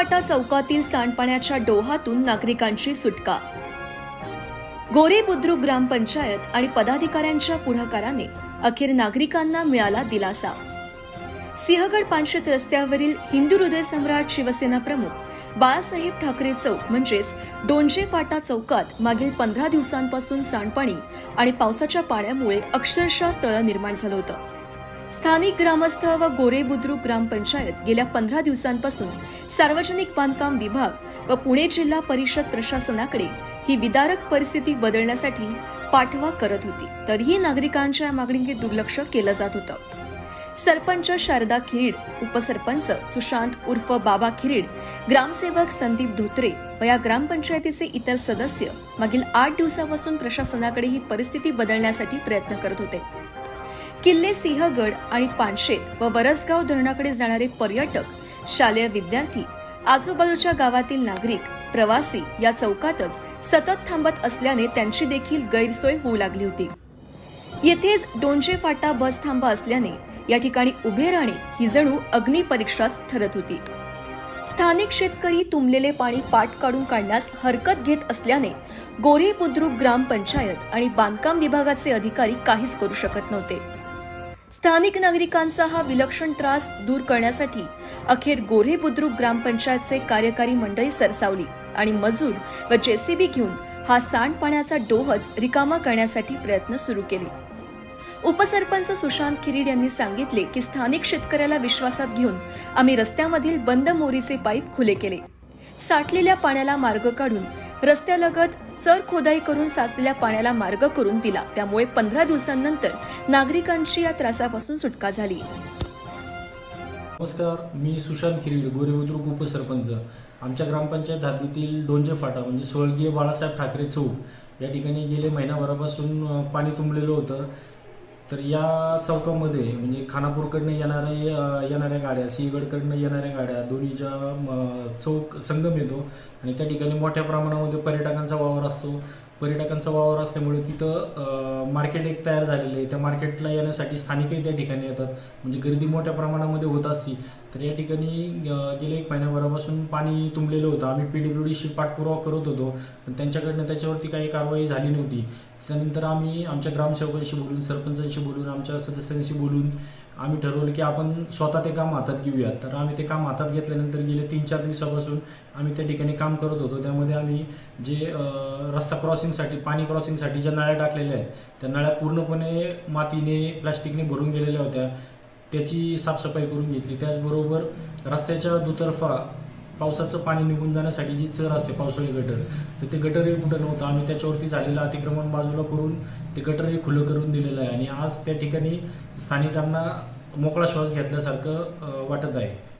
वाटा चौकातील सांडपाण्याच्या डोहातून नागरिकांची सुटका. गोरे बुद्रुक ग्रामपंचायत आणि पदाधिकाऱ्यांच्या पुढाकाराने अखेर नागरिकांना मिळाला दिलासा. सिंहगड पानशेत रस्त्यावरील हिंदू हृदय सम्राट शिवसेना प्रमुख बाळासाहेब ठाकरे चौक म्हणजेच दोनशे फाटा चौकात मागील पंधरा दिवसांपासून सांडपाणी आणि पावसाच्या पाण्यामुळे अक्षरशः तळ निर्माण झालं होतं. स्थानिक ग्रामस्थ व गोरे बुद्रुक ग्रामपंचायत गेल्या पंधरा दिवसांपासून सार्वजनिक बांधकाम विभाग व पुणे जिल्हा परिषद प्रशासनाकडे ही विदारक परिस्थिती बदलण्यासाठी पाठवा करत होती. तरीही नागरिकांच्या या मागणीकडे दुर्लक्ष केलं जात होतं. सरपंच शारदा खिरीड उपसरपंच सुशांत उर्फ बाबा खिरीड ग्रामसेवक संदीप धोत्रे व या ग्रामपंचायतीचे इतर सदस्य मागील आठ दिवसापासून प्रशासनाकडे ही परिस्थिती बदलण्यासाठी प्रयत्न करत होते. किल्ले सिंहगड आणि पानशेत व बरसगाव धरणाकडे जाणारे पर्यटक शालेय विद्यार्थी आजूबाजूच्या गावातील नागरिक प्रवासी या चौकातच सतत थांबत असल्याने त्यांची देखील गैरसोय होऊ लागली होती. येथेच डोंजे फाटा बस थांबा असल्याने या ठिकाणी उभे राहणे ही जणू अग्निपरीक्षाच ठरत होती. स्थानिक शेतकरी तुंबलेले पाणी पाठ काढून काढण्यास हरकत घेत असल्याने गोरे बुद्रुक ग्रामपंचायत आणि बांधकाम विभागाचे अधिकारी काहीच करू शकत नव्हते. स्थानिक नागरिकांचा हा विलक्षण त्रास दूर करण्यासाठी अखेर गोरे बुद्रुक ग्रामपंचायतचे कार्यकारी मंडळी सरसावली आणि मजूर व जेसीबी घेऊन हा सांडपाण्याचा डोहच रिकामा करण्यासाठी प्रयत्न सुरू केले. उपसरपंच सुशांत खिरीड यांनी सांगितले की स्थानिक शेतकऱ्याला विश्वासात घेऊन आम्ही रस्त्यामधील बंद मोरीचे पाईप खुले केले. साठलेल्या पाण्याला मार्ग काढून रस्त्यालगत सर खोदाई करून साचलेल्या पाण्याला मार्ग करून दिला. त्यामुळे पंधरा दिवसांनंतर नागरिकांची या त्रासापासून सुटका झाली. नमस्कार मी सुशांत खिरीड गोरेबुद्रुक उपसरपंच. आमच्या ग्रामपंचायत हद्दीतील डोंजे फाटा म्हणजे स्वर्गीय बाळासाहेब ठाकरे चौक या ठिकाणी गेले महिनाभरापासून पाणी तुंबलेलं होतं. तर या चौकामध्ये म्हणजे खानापूरकडनं येणारे येणाऱ्या गाड्या सिंहगडकडनं येणाऱ्या गाड्या दोन्हीच्या चौक संगम येतो. आणि त्या ठिकाणी मोठ्या प्रमाणामध्ये पर्यटकांचा वावर असतो. पर्यटकांचा वावर असल्यामुळे तिथं मार्केट एक तयार झालेलं आहे. त्या मार्केटला येण्यासाठी स्थानिकही त्या ठिकाणी येतात. म्हणजे गर्दी मोठ्या प्रमाणामध्ये होत असती. तर या ठिकाणी अ, गेल्या एक महिन्याभरापासून पाणी तुंबलेलं होतं. आम्ही पी डब्ल्यू डीशी पाठपुरावा करत होतो. पण त्यांच्याकडनं त्याच्यावरती काही कारवाई झाली नव्हती. त्यानंतर आम्ही आमच्या ग्रामसेवकांशी बोलून सरपंचांशी बोलून आमच्या सदस्यांशी बोलून आम्ही ठरवलं की आपण स्वतः ते काम हातात घेऊयात. तर आम्ही ते काम हातात घेतल्यानंतर गेले तीन चार दिवसापासून आम्ही त्या ठिकाणी काम करत होतो. त्यामध्ये आम्ही जे रस्ता क्रॉसिंगसाठी पाणी क्रॉसिंगसाठी ज्या नळ्या टाकलेल्या आहेत त्या नळ्या पूर्णपणे मातीने प्लास्टिकने भरून गेलेल्या होत्या. त्याची साफसफाई करून घेतली. त्याचबरोबर रस्त्याच्या दुतर्फा पावसाचं पाणी निघून जाण्यासाठी जी चर असते पावसाळी गटर तर ते गटरही कुठं नव्हतं. आम्ही त्याच्यावरती झालेलं अतिक्रमण बाजूला करून ते गटरही खुलं करून दिलेलं आहे. आणि आज त्या ठिकाणी स्थानिकांना मोकळा श्वास घेतल्यासारखं वाटत आहे.